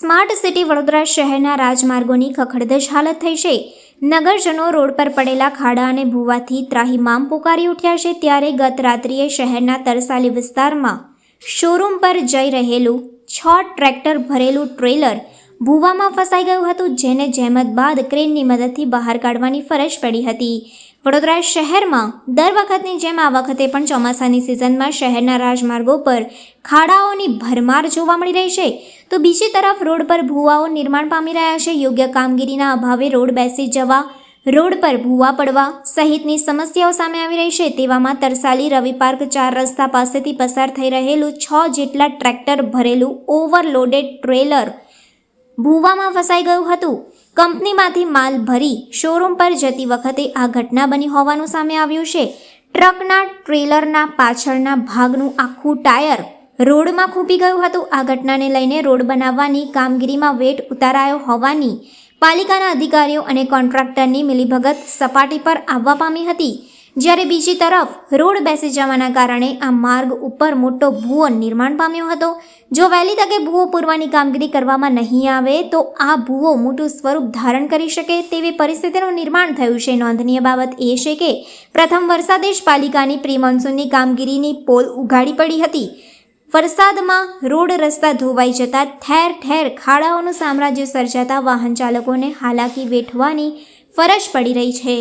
Smart city Vadodara શહેરના રાજમાર્ગોની ખખડધજ હાલત થઈ છે. નગરજનો રોડ પર પડેલા ખાડા અને ભૂવાથી ત્રાહીમામ પુકારી ઉઠ્યા છે ત્યારે ગત રાત્રિએ શહેરના તરસાલી વિસ્તારમાં શોરૂમ પર જઈ રહેલું છ ટ્રેક્ટર ભરેલું ટ્રેલર ભૂવામાં ફસાઈ ગયું હતું, જેને જહેમત બાદ ક્રેનની મદદથી બહાર કાઢવાની ફરજ પડી હતી. વડોદરા શહેરમાં દર વખતની જેમ આ વખતે પણ ચોમાસાની સિઝનમાં શહેરના રાજમાર્ગો પર ખાડાઓની ભરમાર જોવા મળી રહી છે. તો બીજી તરફ રોડ પર ભૂવાઓ નિર્માણ પામી રહ્યા છે. યોગ્ય કામગીરીના અભાવે રોડ બેસી જવા, રોડ પર ભૂવા પડવા સહિતની સમસ્યાઓ સામે આવી રહી છે. તેવામાં તરસાલી રવિ પાર્ક ચાર રસ્તા પાસેથી પસાર થઈ રહેલું છ જેટલા ટ્રેક્ટર ભરેલું ઓવરલોડેડ ટ્રેલર ભૂવામાં ફસાઈ ગયું હતું. કંપનીમાંથી માલ ભરી શોરૂમ પર જતી વખતે આ ઘટના બની હોવાનું સામે આવ્યું છે. ટ્રકના ટ્રેલરના પાછળના ભાગનું આખું ટાયર રોડમાં ખૂંપી ગયું હતું. આ ઘટનાને લઈને રોડ બનાવવાની કામગીરીમાં વેટ ઉતારાયો હોવાની પાલિકાના અધિકારીઓ અને કોન્ટ્રાક્ટરની મિલીભગત સપાટી પર આવવા પામી હતી. જ્યારે બીજી તરફ રોડ બેસી જવાના કારણે આ માર્ગ ઉપર મોટો ભૂવો નિર્માણ પામ્યો હતો. જો વહેલી તકે ભૂવો પૂરવાની કામગીરી કરવામાં નહીં આવે, તો આ ભૂવો મોટું સ્વરૂપ ધારણ કરી શકે તેવી પરિસ્થિતિનું નિર્માણ થયું છે. નોંધનીય બાબત એ છે કે પ્રથમ વરસાદેશ પાલિકાની પ્રી મોન્સૂનની કામગીરીની પોલ ઉઘાડી પડી હતી. વરસાદમાં રોડ રસ્તા ધોવાઈ જતા ઠેર ઠેર ખાડાઓનું સામ્રાજ્ય સર્જાતા વાહન ચાલકોને હાલાકી વેઠવાની ફરજ પડી રહી છે.